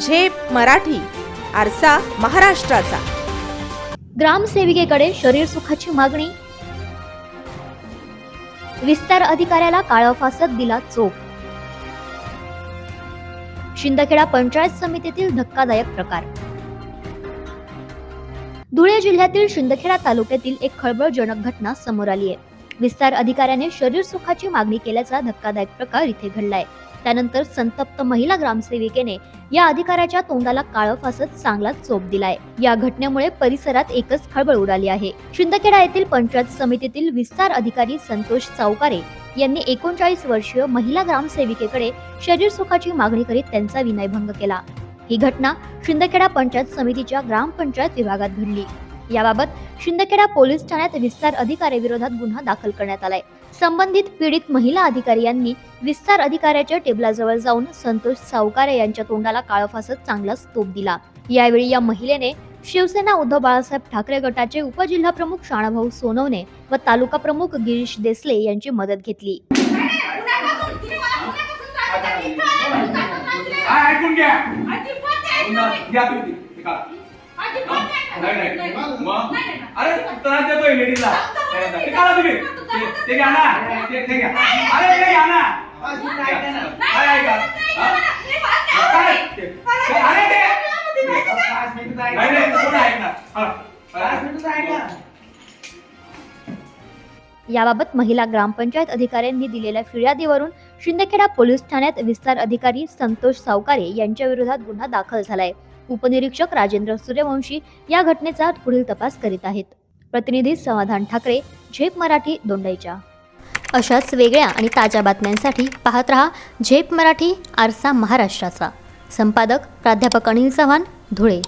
झेप मराठी आरसा महाराष्ट्राचा. ग्रामसेविकेकडे शरीर सुखाची मागणी. विस्तार अधिकाऱ्याला काळा फासत दिला चोप. शिंदखेडा पंचायत समितीतील धक्कादायक प्रकार. धुळे जिल्ह्यातील शिंदखेडा तालुक्यातील एक खळबळजनक घटना समोर आली आहे विस्तार अधिकाऱ्याने शरीर सुखाची मागणी केल्याचा धक्कादायक प्रकार इथे घडलाय. त्यानंतर संतप्त महिला ग्रामसेविकेने या अधिकाऱ्याच्या तोंडाला काळं फासत चांगलाच चोप दिलाय. या घटनेमुळे परिसरात एकच खळबळ उडाली आहे. शिंदखेडा येथील पंचायत समितीतील विस्तार अधिकारी संतोष चौकारे यांनी एकोणचाळीस वर्षीय महिला ग्रामसेविकेकडे शरीर सुखाची मागणी करीत त्यांचा विनयभंग केला. ही घटना शिंदखेडा पंचायत समितीच्या ग्रामपंचायत विभागात घडली. याबाबत शिंदखेडा पोलीस ठाण्यात विस्तार अधिकारी विरोधात गुन्हा दाखल करण्यात आलाय. संबंधित पीडित महिला अधिकारी यांनी विस्तार अधिकाऱ्याच्या टेबलाजवळ जाऊन संतोष सावकारे यांच्या तोंडाला काळं फासत चांगलाच तोप दिला. यावेळी या महिलेने शिवसेना उद्धव बाळासाहेब ठाकरे गटाचे उपजिल्हाप्रमुख शाणाभाऊ सोनवणे व तालुका प्रमुख गिरीश देसले यांची मदत घेतली. ऐकून घ्या. नाही नाही मग अरे त्रास देतोय लेडीजला ते काढा तुम्ही ते- ते घ्या ना ते ते घ्या अरे ते घ्या ना काय ऐका हा? काय ते- ते- अरे ते नाही नाही कोण ऐकणार हा, हा. याबाबत महिला ग्रामपंचायत अधिकाऱ्यांनी दिलेल्या फिर्यादीवरून शिंदखेडा पोलीस ठाण्यात विस्तार अधिकारी संतोष सावकारे यांच्या विरोधात गुन्हा दाखल झालाय उपनिरीक्षक राजेंद्र सूर्यवंशी या घटनेचा पुढील तपास करीत आहेत. प्रतिनिधी समाधान ठाकरे झेप मराठी दोंडाईच्या. अशाच वेगळ्या आणि ताज्या बातम्यांसाठी पाहत रहा झेप मराठी आरसा महाराष्ट्राचा. संपादक प्राध्यापक अनिल चव्हाण धुळे.